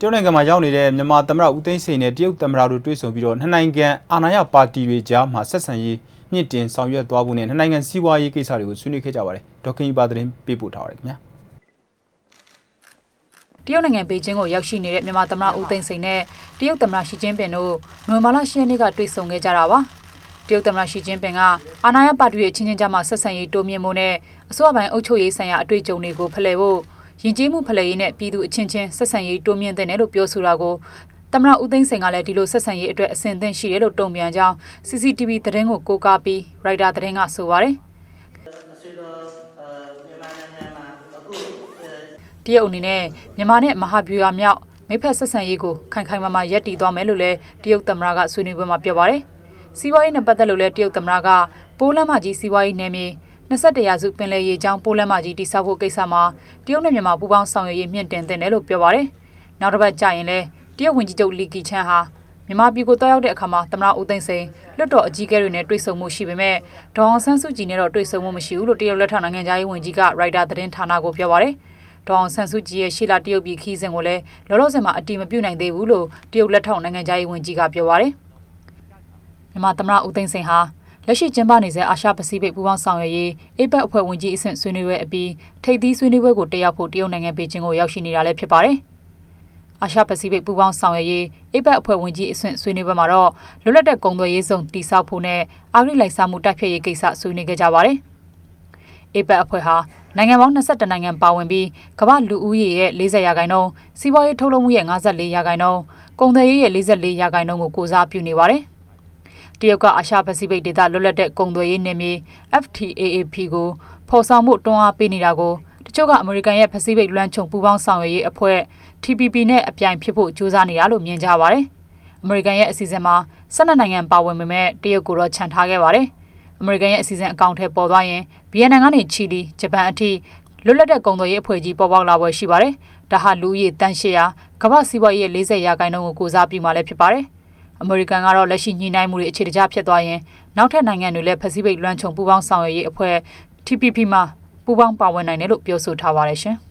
တရုတ်နိုင်ငံမှာရောက်နေတဲ့မြန်မာသမ္မတဦးသိန်းစိန်နဲ့တရုတ်သမ္မတတို့တွေ့ဆုံပြီးတော့နှစ်နိုင်ငံအာဏာရပါတီတွေကြားမှာဆက်ဆံရေးမြင့်တင်ဆောင်ရွက်သွားဖို့နဲ့နှစ်နိုင်ငံစီးပွားရေးကိစ္စတွေကိုဆွေးနွေးခဲ့ကြပါတယ်ဒေါက်ခင်ကြီးပါသတင်းပေးပို့ထားပါတယ်ခင်ဗျာတရုတ်နိုင်ငံပေကျင်းကိုရောက်ရှိနေတဲ့မြန်မာသမ္မတဦးသိန်းစိန်နဲ့တရုတ်သမ္မတရှီကျင်းပင်တို့နိုဝင်ဘာလ10ရက်နေ့ကတွေ့ဆုံခဲ့ကြတာပါတရုတ်သမ္မတရှီကျင်းပင်ကအာဏာရပါတီရဲ့ချင်းချင်းကြားမှာဆက်ဆံရေးတိုးမြင့်မှုနဲ့အစိုးရပိုင်းအုပ်ချုပ်ရေးဆိုင်ရာအတွေ့အကြုံတွေကိုဖလှယ်ဖို့ ယဉ်ကျေးမှုဖလှယ်ရေးနဲ့ပြည်သူအချင်းချင်းဆက်ဆံရေးတိုးမြင့်တဲ့နယ်လို့ပြောဆိုတာကိုသမ္မတဦးသိန်းစိန်ကလည်းဒီလိုဆက်ဆံရေးအတွက်အဆင်သင့်ရှိတယ်လို့တုံ့ပြန်ကြောင်း CCTV သတင်းကိုကိုးကားပြီးရိုက်တာသတင်းကဆိုပါတယ်ဆွေတော်မြန်မာနိုင်ငံမှာအခုတရုတ်အနေနဲ့မြန်မာနဲ့မဟာဗျူဟာမြောက်မိဖက်ဆက်ဆံရေးကိုခိုင်ခိုင်မာမာရပ်တည်သွားမယ်လို့လည်းတရုတ်သမ္မတကဆွေးနွေးပွဲမှာပြောပါတယ်။စီးပွားရေးနဲ့ပတ်သက်လို့လည်းတရုတ်သမ္မတကပိုးလမ်းမကြီးစီးပွားရေးနယ်မြေ 21ရာစုပင်လယ်ရေကြောင်းပိုးလမ်းမကြီးတိစောက်ဖို့ကိစ္စမှာတရုတ်နဲ့မြန်မာပူးပေါင်းဆောင်ရွက်ရေးမြင့်တင်တဲ့တယ်လို့ပြောပါတယ်။နောက်တစ်ပတ်ကြာရင်လည်းတရုတ်ဝန်ကြီးချုပ်လီကီချန်ဟာမြန်မာပြည်ကိုတောက်ရောက်တဲ့အခါမှာသမ္မတဦးသိန်းစိန်လွတ်တော်အကြီးအကဲတွေနဲ့တွေ့ဆုံမှုရှိပေမဲ့ဒေါအောင်ဆန်းစုကြည်နဲ့တော့တွေ့ဆုံမှုမရှိဘူးလို့တရုတ်လက်ထောက်နိုင်ငံသားရေးဝန်ကြီးကရိုက်တာသတင်းဌာနကိုပြောပါတယ်။ဒေါအောင်ဆန်းစုကြည်ရဲ့ရှေ့လာတရုတ်ပြည်ခီးစဉ်ကိုလည်းလောလောဆယ်မှာအတိမပြုနိုင်သေးဘူးလို့တရုတ်လက်ထောက်နိုင်ငံသားရေးဝန်ကြီးကပြောပါရယ်မြန်မာသမ္မတဦးသိန်းစိန်ဟာ လက်ရှိကျင်းပနေတဲ့အာရှပစိဖိတ်ပူးပေါင်းဆောင်ရွက်ရေးအေပက်အဖွဲ့ဝင်ကြီးအဆင့်ဆွေးနွေးပွဲအပြီးထိပ်သီးဆွေးနွေးပွဲကိုတက်ရောက်ဖို့တရုတ်နိုင်ငံပေကျင်းကိုရောက်ရှိနေတာလည်းဖြစ်ပါတယ်အာရှပစိဖိတ်ပူးပေါင်းဆောင်ရွက်ရေးအေပက်အဖွဲ့ဝင်ကြီးအဆင့်ဆွေးနွေးပွဲမှာတော့လွတ်လပ်တဲ့ကုန်သွယ်ရေးစုံတိစောက်ဖို့နဲ့အာဂရိလိုက်စားမှုတိုက်ဖျက်ရေးကိစ္စဆွေးနွေးခဲ့ကြပါတယ်။ APEC အဖွဲ့ဟာနိုင်ငံပေါင်း22နိုင်ငံပါဝင်ပြီးကမ္ဘာလူဦးရေရဲ့40ရာခိုင်နှုန်းစီးပွားရေးထုတ်လုပ်မှုရဲ့54ရာခိုင်နှုန်းကုန်သွယ်ရေးရဲ့44ရာခိုင်နှုန်းကိုကိုစားပြုနေပါတယ်။ တရုတ်ကအာရှပစိဖိတ်ဒေသလွတ်လပ်တဲ့ကုန်သွယ်ရေးနယ်မြေ FTAAP ကိုဖော်ဆောင်မှုတွန်းအားပေးနေတာကိုတချို့ကအမေရိကန်ရဲ့ပစိဖိတ်လွှမ်းခြုံပူးပေါင်းဆောင်ရွက်ရေးအဖွဲ့ TPP နဲ့အပြိုင်ဖြစ်ဖို့ကြိုးစားနေတာလို့မြင်ကြပါတယ်။အမေရိကန်ရဲ့အစီအစဉ်မှာ12နိုင်ငံပါဝင်ပေမဲ့တရုတ်ကိုတော့ခြံထားခဲ့ပါတယ်။အမေရိကန်ရဲ့အစီအစဉ်အကောင့်ထဲပေါ်သွားရင်ဗီယက်နမ်ကနေချီလီဂျပန်အထိလွတ်လပ်တဲ့ကုန်သွယ်ရေးအဖွဲ့ကြီးပေါ်ပေါက်လာပွဲရှိပါတယ်။ဒါဟာလူဦးရေတန်း800ကမ္ဘာစီးပွားရေးရဲ့40ရာခိုင်နှုန်းကိုကိုစားပြုမှလည်းဖြစ်ပါတယ်။ အမေရိကန်ကတော့လက်ရှိညှိနှိုင်းမှုတွေအခြေတကျဖြစ်သွားရင်နောက်ထပ်နိုင်ငံတွေလည်းပစိဖိတ်လွှမ်းခြုံပူးပေါင်းဆောင်ရွက်ရေးအဖွဲ့ TPP မှာပူးပေါင်းပါဝင်နိုင်တယ်လို့ပြောဆိုထားပါတယ်ရှင်။